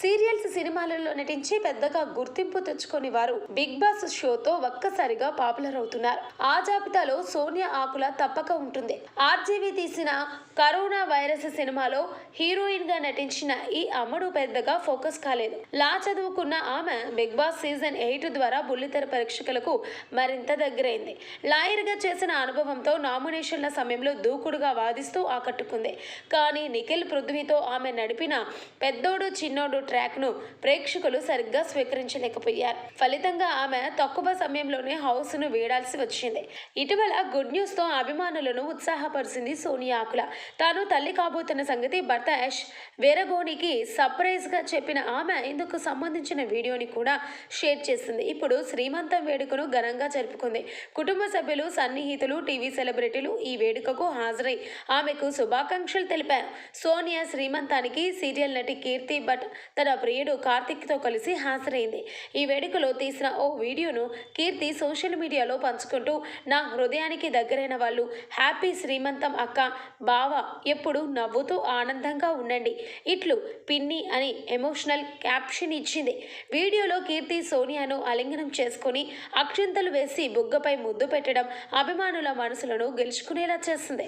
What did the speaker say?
Serials సినిమాలలో నటించి పెద్దగా గుర్తింపు తెచ్చుకొని వారు బిగ్ బాస్ షోతో ఒక్కసారిగా పాపులర్ అవుతున్నారు. ఆ జాబితాలో సోనియా ఆకుల తప్పక ఉంటుంది. ఆర్జీవి తీసిన కరోనా వైరస్ సినిమాలో హీరోయిన్గా నటించిన ఈ అమ్మడు పెద్దగా ఫోకస్ కాలేదు. లా చదువుకున్న ఆమె బిగ్ బాస్ సీజన్ ఎయిట్ ద్వారా బుల్లితెర పరీక్షకులకు మరింత దగ్గరైంది. లాయర్గా చేసిన అనుభవంతో నామినేషన్ల సమయంలో దూకుడుగా వాదిస్తూ ఆకట్టుకుంది. కానీ నిఖిల్ పృథ్వీతో ఆమె నడిపిన పెద్దోడు చిన్నోడు ట్రాక్ను ప్రేక్షకులు సరిగ్గా స్వీకరించలేకపోయారు. ఫలితంగా ఆమె తక్కువ సమయంలోనే హౌస్ను వీడాల్సి వచ్చింది. ఇటీవల గుడ్ న్యూస్తో అభిమానులను ఉత్సాహపరిచింది సోనియా ఆకుల తాను తల్లి కాబోతున్న సంగతి భర్త యష్. వీరగోనికి సర్ప్రైజ్గా చెప్పిన ఆమె ఇందుకు సంబంధించిన వీడియోని కూడా షేర్ చేసింది. ఇప్పుడు శ్రీమంతం వేడుకను ఘనంగా జరుపుకుంది. కుటుంబ సభ్యులు సన్నిహితులు టీవీ సెలబ్రిటీలు ఈ వేడుకకు హాజరై ఆమెకు శుభాకాంక్షలు తెలిపారు. సోనియా శ్రీమంతానికి సీరియల్ నటి కీర్తి భట్ తన ప్రియుడు కార్తిక్తో కలిసి హాజరైంది. ఈ వేడుకలో తీసిన ఓ వీడియోను కీర్తి సోషల్ మీడియాలో పంచుకుంటూ నా హృదయానికి దగ్గరైన వాళ్ళు హ్యాపీ శ్రీమంతం అక్క బావ ఎప్పుడు నవ్వుతూ ఆనందంగా ఉండండి. ఇట్లు పిన్ని అని ఎమోషనల్ క్యాప్షన్ ఇచ్చింది. వీడియోలో కీర్తి సోనియాను అలింగనం చేసుకొని అక్షింతలు వేసి బుగ్గపై ముద్దు పెట్టడం అభిమానుల మనసులను గెలుచుకునేలా చేసింది.